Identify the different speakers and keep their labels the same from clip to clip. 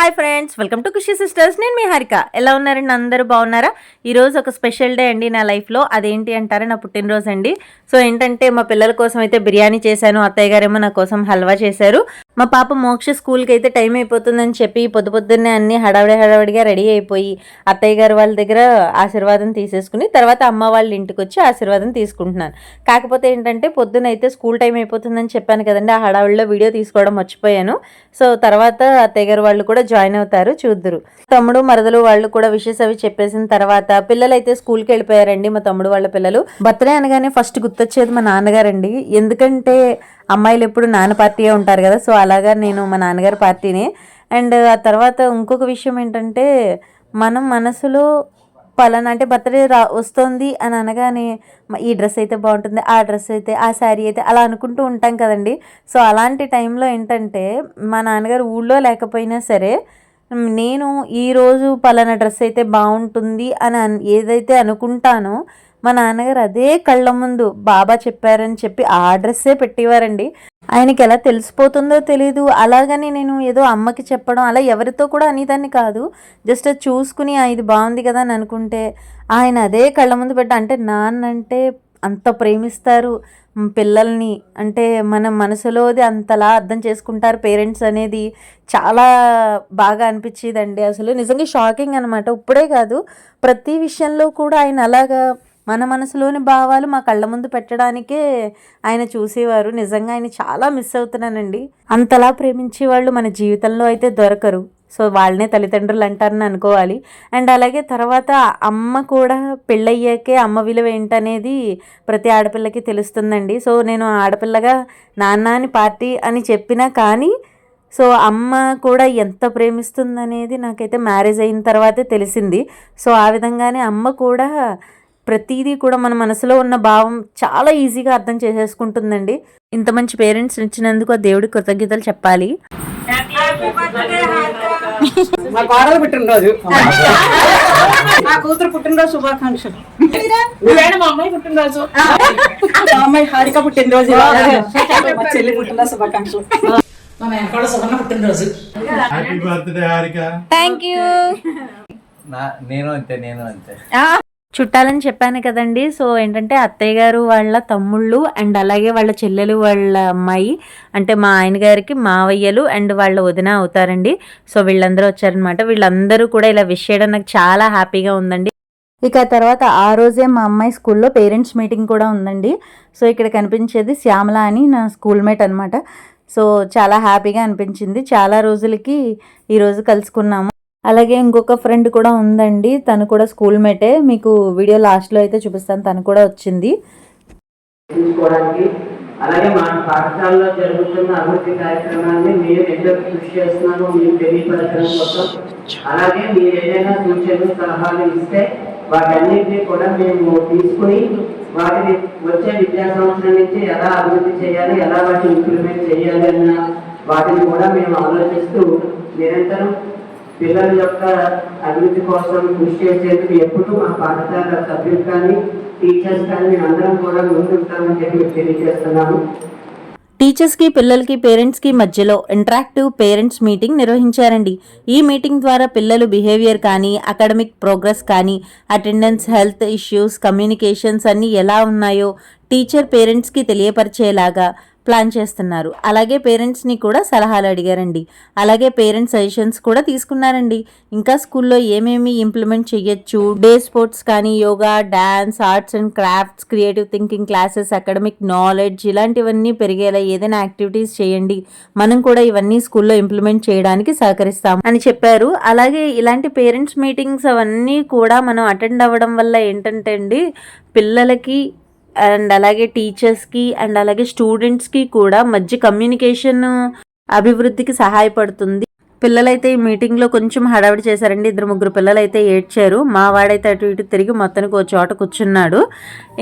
Speaker 1: Hi friends welcome to Khushi sisters. నేను మీ హారిక. ఎలా ఉన్నారండి? అందరూ బాగున్నారా? ఈరోజు ఒక స్పెషల్ డే అండి నా లైఫ్లో అదేంటి అంటారా? నా పుట్టినరోజు అండి సో ఏంటంటే మా పిల్లల కోసం అయితే బిర్యానీ చేశాను. అత్తయ్య గారేమో నా కోసం హల్వా చేశారు. మా పాప మోక్ష స్కూల్కి అయితే టైం అయిపోతుందని చెప్పి పొద్దు పొద్దున్నే అన్ని హడావిడి హడావిడిగా రెడీ అయిపోయి అత్తయ్య గారు వాళ్ళ దగ్గర ఆశీర్వాదం తీసేసుకుని తర్వాత అమ్మ వాళ్ళ ఇంటికి వచ్చి ఆశీర్వాదం తీసుకుంటున్నాను. కాకపోతే ఏంటంటే పొద్దున అయితే స్కూల్ టైం అయిపోతుందని చెప్పాను కదండి ఆ హడావిడిలో వీడియో తీసుకోవడం మర్చిపోయాను. సో తర్వాత అత్తయ్య గారు వాళ్ళు కూడా జాయిన్ అవుతారు చూద్దురు. తమ్ముడు మరదలు వాళ్ళు కూడా విషెస్ అవి చెప్పేసిన తర్వాత పిల్లలు అయితే స్కూల్కి వెళ్ళిపోయారండి మా తమ్ముడు వాళ్ళ పిల్లలు. బర్త్డే అనగానే ఫస్ట్ గుర్తొచ్చేది మా నాన్నగారండి. ఎందుకంటే అమ్మాయిలు ఎప్పుడు నాన్న పార్టీయే ఉంటారు కదా సో అలాగా నేను మా నాన్నగారి పార్టీనే. అండ్ ఆ తర్వాత ఇంకొక విషయం ఏంటంటే మనం మనసులో పలానా అంటే బర్త్డే రా వస్తుంది అని అనగానే ఈ డ్రెస్ అయితే బాగుంటుంది ఆ డ్రెస్ అయితే ఆ శారీ అయితే అలా అనుకుంటూ ఉంటాం కదండి. సో అలాంటి టైంలో ఏంటంటే మా నాన్నగారు ఊళ్ళో లేకపోయినా సరే నేను ఈరోజు పలానా డ్రెస్ అయితే బాగుంటుంది అని ఏదైతే అనుకుంటానో మా నాన్నగారు అదే కళ్ళ ముందు బాబా చెప్పారని చెప్పి ఆ డ్రెస్సే పెట్టేవారండి. ఆయనకి ఎలా తెలిసిపోతుందో తెలియదు అలాగని నేను ఏదో అమ్మకి చెప్పడం అలా ఎవరితో కూడా అనేదాన్ని కాదు. జస్ట్ అది చూసుకుని ఇది బాగుంది కదా అని అనుకుంటే ఆయన అదే కళ్ళ ముందు పెట్ట అంటే నాన్న అంటే అంత ప్రేమిస్తారు. పిల్లల్ని అంటే మన మనసులోది అంతలా అర్థం చేసుకుంటారు పేరెంట్స్ అనేది చాలా బాగా అనిపించేదండి. అసలు నిజంగా షాకింగ్ అనమాట ఇప్పుడే కాదు ప్రతి విషయంలో కూడా ఆయన అలాగా మన మనసులోని భావాలు మా కళ్ళ ముందు పెట్టడానికే ఆయన చూసేవారు. నిజంగా ఆయన చాలా మిస్ అవుతున్నానండి. అంతలా ప్రేమించే వాళ్ళు మన జీవితంలో అయితే దొరకరు. సో వాళ్ళనే తల్లిదండ్రులు అంటారని అనుకోవాలి. అండ్ అలాగే తర్వాత అమ్మ కూడా పెళ్ళయ్యాకే అమ్మ విలువ ఏంటనేది ప్రతి ఆడపిల్లకి తెలుస్తుందండి. సో నేను ఆడపిల్లగా నాన్న అని పార్టీ అని చెప్పినా కానీ సో అమ్మ కూడా ఎంత ప్రేమిస్తుందనేది నాకైతే మ్యారేజ్ అయిన తర్వాతే తెలిసింది. సో ఆ విధంగానే అమ్మ కూడా ప్రతిదీ కూడా మన మనసులో ఉన్న భావం చాలా ఈజీగా అర్థం చేసేసుకుంటుందండి. ఇంత మంచి పేరెంట్స్ ఇచ్చినందుకు ఆ దేవుడి కృతజ్ఞతలు చెప్పాలి.
Speaker 2: మా కోడలు పుట్టినరోజు. మా కూతురు పుట్టినరోజు శుభాకాంక్షలు. మా అమ్మాయి పుట్టినరోజు? మా అమ్మాయి హారిక పుట్టినరోజు. మా చెల్లి పుట్టినరోజు శుభాకాంక్షలు. మా వెనకాల సువర్ణ పుట్టినరోజు.
Speaker 3: Happy birthday Harika
Speaker 1: thank you
Speaker 4: నా నేను అంతే నేను అంతే.
Speaker 1: చుట్టాలని చెప్పాను కదండి. సో ఏంటంటే అత్తయ్య గారు వాళ్ళ తమ్ముళ్ళు అండ్ అలాగే వాళ్ళ చెల్లెలు వాళ్ళ అమ్మాయి అంటే మా ఆయన గారికి మావయ్యలు అండ్ వాళ్ళ వదిన అవుతారండి. సో వీళ్ళందరూ వచ్చారనమాట. వీళ్ళందరూ కూడా ఇలా విష్ చేయడం నాకు చాలా హ్యాపీగా ఉందండి. ఇక తర్వాత ఆ రోజే మా అమ్మాయి స్కూల్లో పేరెంట్స్ మీటింగ్ కూడా ఉందండి. సో ఇక్కడ కనిపించేది శ్యామల అని నా స్కూల్ మేట్ అనమాట సో చాలా హ్యాపీగా అనిపించింది. చాలా రోజులకి ఈరోజు కలుసుకున్నాము. అలాగే ఇంకొక ఫ్రెండ్ కూడా ఉందండి. తను కూడా స్కూల్ మేటే. మీకు వీడియో లాస్ట్లో అయితే చూపిస్తాను. తను కూడా వచ్చింది.
Speaker 5: అలాగే మా పాఠశాలలో జరుగుతున్న అభివృద్ధి కార్యక్రమాన్ని మీరు ఎంత కృషి చేస్తున్నారో మీరు తెలియపరచడం కోసం. అలాగే మీరు ఏదైనా సూచనలు సలహాలు ఇస్తే వాటన్నిటినీ కూడా మేము తీసుకుని వాటిని వచ్చే విద్యా సంవత్సరం నుంచి ఎలా అభివృద్ధి చేయాలి ఎలా వాటిని ఇంప్లిమెంట్ చేయాలి అన్న వాటిని కూడా మేము ఆలోచిస్తూ నిరంతరం పిల్లల యొక్క అభివృద్ధి కోసం కృషి చేసేందుకు ఎప్పుడు మా పాఠశాల సభ్యులు కానీ టీచర్స్ కానీ మేము అందరం కూడా ముందుంటామని చెప్పి తెలియజేస్తున్నాము
Speaker 1: టీచర్స్కి పిల్లలకి పేరెంట్స్కి మధ్యలో ఇంటరాక్టివ్ పేరెంట్స్ మీటింగ్ నిర్వహించారండి. ఈ మీటింగ్ ద్వారా పిల్లలు బిహేవియర్ కానీ అకాడమిక్ ప్రోగ్రెస్ కానీ అటెండెన్స్ హెల్త్ ఇష్యూస్ కమ్యూనికేషన్స్ అన్నీ ఎలా ఉన్నాయో టీచర్ పేరెంట్స్కి తెలియపరిచేలాగా ప్లాన్ చేస్తున్నారు. అలాగే పేరెంట్స్ని కూడా సలహాలు అడిగారండి. అలాగే పేరెంట్స్ సజెషన్స్ కూడా తీసుకున్నారండి. ఇంకా స్కూల్లో ఏమేమి ఇంప్లిమెంట్ చేయొచ్చు డే స్పోర్ట్స్ కానీ yoga dance arts and crafts creative thinking classes academic knowledge ఇలాంటివన్నీ పెరిగేలా ఏదైనా యాక్టివిటీస్ చేయండి. మనం కూడా ఇవన్నీ స్కూల్లో ఇంప్లిమెంట్ చేయడానికి సహకరిస్తాం అని చెప్పారు. అలాగే ఇలాంటి పేరెంట్స్ మీటింగ్స్ అవన్నీ కూడా మనం అటెండ్ అవ్వడం వల్ల ఏంటంటే అండి పిల్లలకి అండ్ అలాగే టీచర్స్కి అండ్ అలాగే స్టూడెంట్స్కి కూడా మధ్య కమ్యూనికేషన్ అభివృద్ధికి సహాయపడుతుంది. పిల్లలైతే ఈ మీటింగ్లో కొంచెం హడావిడి చేశారండి. ఇద్దరు ముగ్గురు పిల్లలైతే ఏడ్చారు. మా వాడైతే అటు ఇటు తిరిగి మొత్తానికి ఒక చోట కూర్చున్నాడు.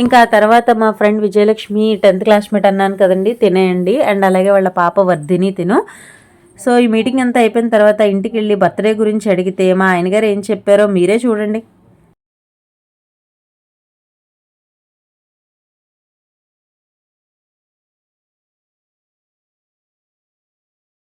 Speaker 1: ఇంకా ఆ తర్వాత మా ఫ్రెండ్ విజయలక్ష్మి టెన్త్ క్లాస్మేట్ అన్నాను కదండి తినేయండి. అండ్ అలాగే వాళ్ళ పాప వర్ధిని తిను. సో ఈ మీటింగ్ అంతా అయిపోయిన తర్వాత ఇంటికి వెళ్ళి బర్త్డే గురించి అడిగితే మా ఆయన గారు ఏం చెప్పారో మీరే చూడండి.